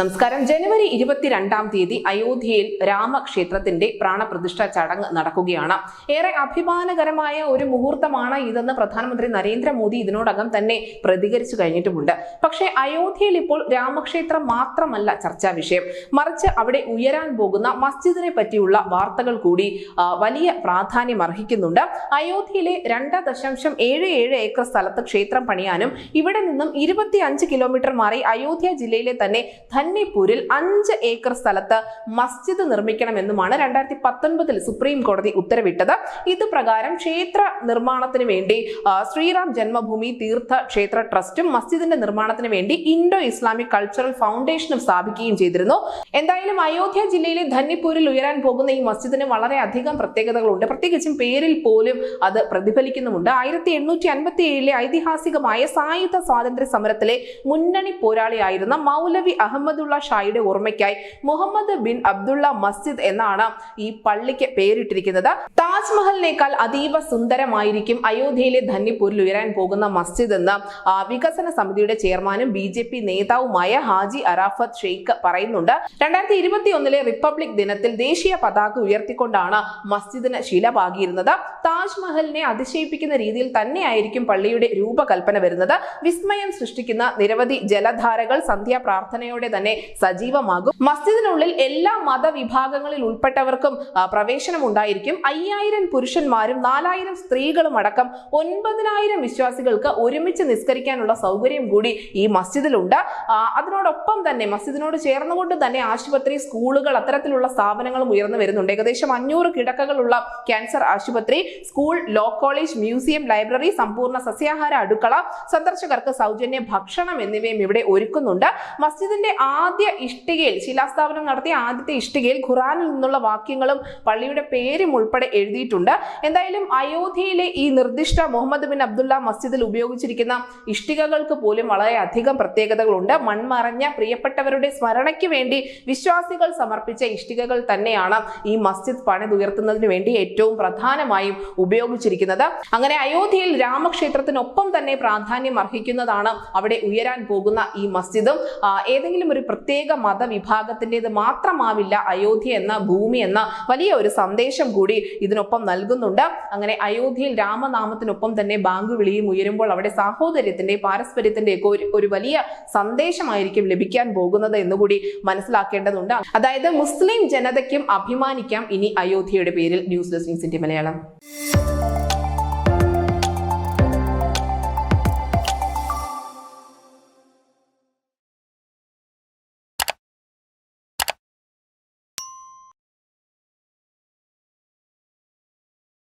നമസ്കാരം. ജനുവരി ഇരുപത്തിരണ്ടാം തീയതി അയോധ്യയിൽ രാമക്ഷേത്രത്തിന്റെ പ്രാണപ്രതിഷ്ഠ ചടങ്ങ് നടക്കുകയാണ്. ഏറെ അഭിമാനകരമായ ഒരു മുഹൂർത്തമാണ് ഇതെന്ന് പ്രധാനമന്ത്രി നരേന്ദ്രമോദി ഇതിനോടകം തന്നെ പ്രതികരിച്ചു കഴിഞ്ഞിട്ടുമുണ്ട്. പക്ഷേ അയോധ്യയിൽ ഇപ്പോൾ രാമക്ഷേത്രം മാത്രമല്ല ചർച്ചാ വിഷയം. മറിച്ച് അവിടെ ഉയരാൻ പോകുന്ന മസ്ജിദിനെ പറ്റിയുള്ള വാർത്തകൾ കൂടി വലിയ പ്രാധാന്യം അർഹിക്കുന്നുണ്ട്. അയോധ്യയിലെ രണ്ട് ദശാംശം ഏഴ് ഏഴ് ഏക്കർ സ്ഥലത്ത് ക്ഷേത്രം പണിയാനും ഇവിടെ നിന്നും ഇരുപത്തി അഞ്ച് കിലോമീറ്റർ മാറി അയോധ്യ ജില്ലയിലെ തന്നെ ധന്നിപ്പൂരിൽ അഞ്ച് ഏക്കർ സ്ഥലത്ത് മസ്ജിദ് നിർമ്മിക്കണമെന്നുമാണ് രണ്ടായിരത്തി പത്തൊൻപതിൽ സുപ്രീം കോടതി ഉത്തരവിട്ടത്. ഇത് പ്രകാരം ക്ഷേത്ര നിർമ്മാണത്തിന് വേണ്ടി ശ്രീറാം ജന്മഭൂമി തീർത്ഥ ക്ഷേത്ര ട്രസ്റ്റും മസ്ജിദിന്റെ നിർമ്മാണത്തിന് വേണ്ടി ഇൻഡോ ഇസ്ലാമിക് കൾച്ചറൽ ഫൗണ്ടേഷനും സ്ഥാപിക്കുകയും ചെയ്തിരുന്നു. എന്തായാലും അയോധ്യ ജില്ലയിലെ ധന്നിപ്പൂരിൽ ഉയരാൻ പോകുന്ന ഈ മസ്ജിദിന് വളരെയധികം പ്രത്യേകതകളുണ്ട്. പ്രത്യേകിച്ചും പേരിൽ പോലും അത് പ്രതിഫലിക്കുന്നുമുണ്ട്. ആയിരത്തി എണ്ണൂറ്റി അൻപത്തി ഏഴിലെ ഐതിഹാസികമായ സായുധ സ്വാതന്ത്ര്യ സമരത്തിലെ മുന്നണി പോരാളിയായിരുന്ന മൗലവി അഹമ്മദുള്ള ഷായുടെ ഓർമ്മയ്ക്കായി മുഹമ്മദ് ബിൻ അബ്ദുള്ള മസ്ജിദ് എന്നാണ് ഈ പള്ളിക്ക് പേരിട്ടിരിക്കുന്നത്. താജ്മഹലിനേക്കാൾ അതീവ സുന്ദരമായിരിക്കും അയോധ്യയിലെ ധന്യപൂരിൽ ഉയരാൻ പോകുന്ന മസ്ജിദ് എന്ന് വികസന സമിതിയുടെ ചെയർമാനും ബി ജെ പി നേതാവുമായ ഹാജി അറാഫത്ത് ഷെയ്ഖ് പറയുന്നുണ്ട്. രണ്ടായിരത്തി ഇരുപത്തി ഒന്നിലെ റിപ്പബ്ലിക് ദിനത്തിൽ ദേശീയ പതാക ഉയർത്തിക്കൊണ്ടാണ് മസ്ജിദിന് ശില പാകിയിരുന്നത് താജ്മഹലിനെ അതിശയിപ്പിക്കുന്ന രീതിയിൽ തന്നെയായിരിക്കും പള്ളിയുടെ രൂപകൽപ്പന വരുന്നത്. വിസ്മയം സൃഷ്ടിക്കുന്ന നിരവധി ജലധാരകൾ സന്ധ്യാ പ്രാർത്ഥനയോടെ തന്നെ സജീവമാകും. മസ്ജിദിനുള്ളിൽ എല്ലാ മതവിഭാഗങ്ങളിൽ ഉൾപ്പെട്ടവർക്കും പ്രവേശനം ഉണ്ടായിരിക്കും അയ്യായിരം പുരുഷന്മാരും നാലായിരം സ്ത്രീകളും അടക്കം ഒൻപതിനായിരം വിശ്വാസികൾക്ക് ഒരുമിച്ച് നിസ്കരിക്കാനുള്ള സൗകര്യം കൂടി ഈ മസ്ജിദിലുണ്ട്. അതിനോടൊപ്പം തന്നെ മസ്ജിദിനോട് ചേർന്നുകൊണ്ട് തന്നെ ആശുപത്രി സ്കൂളുകൾ അത്തരത്തിലുള്ള സ്ഥാപനങ്ങളും ഉയർന്നു വരുന്നുണ്ട്. ഏകദേശം അഞ്ഞൂറ് കിടക്കകളുള്ള ക്യാൻസർ ആശുപത്രി school law college museum library സമ്പൂർണ സസ്യാഹാര അടുക്കള സന്ദർശകർക്ക് സൗജന്യ ഭക്ഷണം എന്നിവയും ഇവിടെ ഒരുക്കുന്നുണ്ട്. മസ്ജിദിന്റെ ആദ്യ ഇഷ്ടികയിൽ ശിലാസ്ഥാപനം നടത്തിയ ആദ്യത്തെ ഇഷ്ടികയിൽ ഖുറാനിൽ നിന്നുള്ള വാക്യങ്ങളും പള്ളിയുടെ പേരും ഉൾപ്പെടെ എഴുതിയിട്ടുണ്ട്. എന്തായാലും അയോധ്യയിലെ ഈ നിർദ്ദിഷ്ട മുഹമ്മദ് ബിൻ അബ്ദുള്ള മസ്ജിദിൽ ഉപയോഗിച്ചിരിക്കുന്ന ഇഷ്ടികകൾക്ക് പോലും വളരെയധികം പ്രത്യേകതകളുണ്ട്. മൺമറഞ്ഞ പ്രിയപ്പെട്ടവരുടെ സ്മരണയ്ക്ക് വേണ്ടി വിശ്വാസികൾ സമർപ്പിച്ച ഇഷ്ടികകൾ തന്നെയാണ് ഈ മസ്ജിദ് പണിതുയർത്തുന്നതിന് വേണ്ടി ഏറ്റവും പ്രധാനമായും ഉപയോഗിച്ചിരിക്കുന്നത്. അങ്ങനെ അയോധ്യയിൽ രാമക്ഷേത്രത്തിനൊപ്പം തന്നെ പ്രാധാന്യം അർഹിക്കുന്നതാണ് അവിടെ ഉയരാൻ പോകുന്ന ഈ മസ്ജിദും. ഏതെങ്കിലും ഒരു പ്രത്യേക മതവിഭാഗത്തിന്റെത് മാത്രമാവില്ല അയോധ്യ എന്ന ഭൂമി എന്ന വലിയ ഒരു സന്ദേശം കൂടി ഇതിനൊപ്പം നൽകുന്നുണ്ട്. അങ്ങനെ അയോധ്യയിൽ രാമനാമത്തിനൊപ്പം തന്നെ ബാങ്ക് വിളിയും ഉയരുമ്പോൾ അവിടെ സാഹോദര്യത്തിന്റെ പാരസ്പര്യത്തിന്റെ ഒക്കെ ഒരു ഒരു വലിയ സന്ദേശമായിരിക്കും ലഭിക്കാൻ പോകുന്നത് എന്നുകൂടി മനസ്സിലാക്കേണ്ടതുണ്ട്. അതായത് മുസ്ലിം ജനതയ്ക്കും അഭിമാനിക്കാം ഇനി അയോധ്യയുടെ പേരിൽ ന്യൂസ് ഡെസ്ക് ന്യൂസിന്റെ മലയാളം.